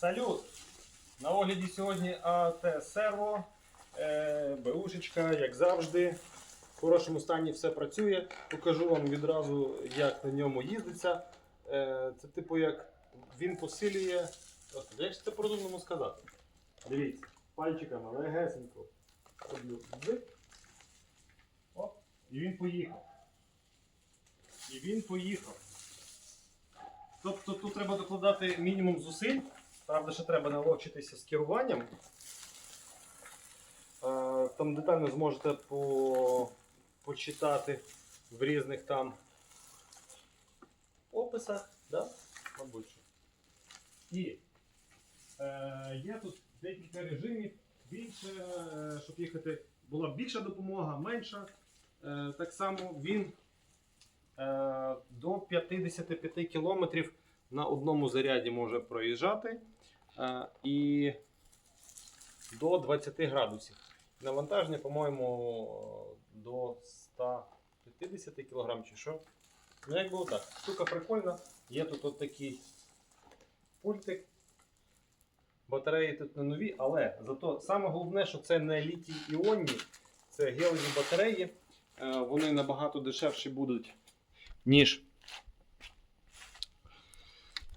Салют! На огляді сьогодні АТ Серво, е, БУшечка, як завжди. В хорошому стані все працює. Покажу вам відразу, як на ньому їздиться. Е, це типу як він посилює. Господи, як це по-розумному сказати? Дивіться, пальчиками легесенько. Оп, і він поїхав. І він поїхав. Тобто тут треба докладати мінімум зусиль. Правда, ще треба наловчитися з керуванням. Е, Там детально зможете по... почитати в різних там описах, да? мабуть. І е, є тут декілька режимів. Більше, е, щоб їхати, була більша допомога, менша. Е, так само він е, до 55 кілометрів на одному заряді може проїжджати і до 20 градусів. Навантаження, по-моєму, до 150 кг чи що. Ну, як було так. Штука прикольна. Є тут от такий пультик. Батареї тут не нові, але зато саме головне, що це не літій іонні, це гелеві батареї. Е, Вони набагато дешевші будуть, ніж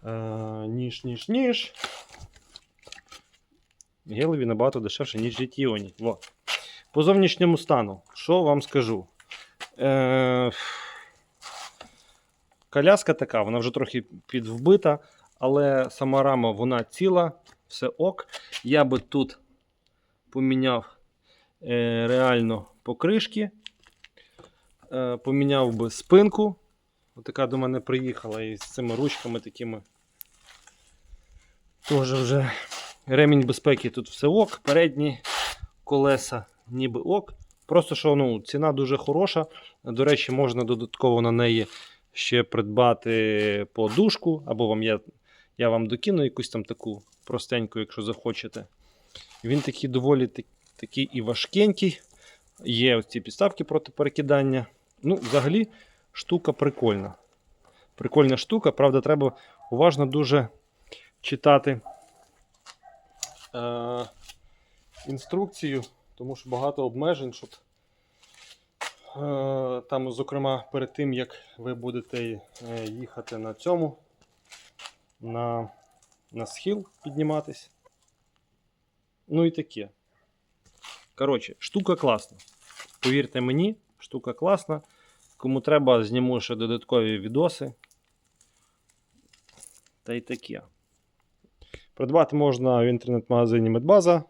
Е, ніж, ніж, ніж. Гелеві набагато дешевше, ніж GT-Іоні. Во. По зовнішньому стану, що вам скажу? Е, коляска така, вона вже трохи підвбита, але сама рама вона ціла, все ок. Я би тут поміняв е, реально покришки, е, поміняв би спинку. Отака до мене приїхала із цими ручками такими. Тоже вже ремінь безпеки тут все ок, передні колеса ніби ок. Просто що ну, ціна дуже хороша. До речі, можна додатково на неї ще придбати подушку, або вам я, я вам докину якусь там таку простеньку, якщо захочете. Він такий доволі так- такий і важкенький. Є ось ці підставки проти перекидання. Ну, взагалі, штука прикольна. Прикольна штука, правда, треба уважно дуже читати е, інструкцію, тому що багато обмежень, щоб е, там, зокрема, перед тим, як ви будете е, їхати на цьому, на, на схил підніматись. Ну і таке. Коротше, штука класна. Повірте мені, штука класна. Кому треба, зніму ще додаткові відоси. Та й таке. Придбати можна в інтернет-магазині Медбаза.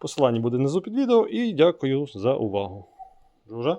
Посилання буде внизу під відео і дякую за увагу. Друже?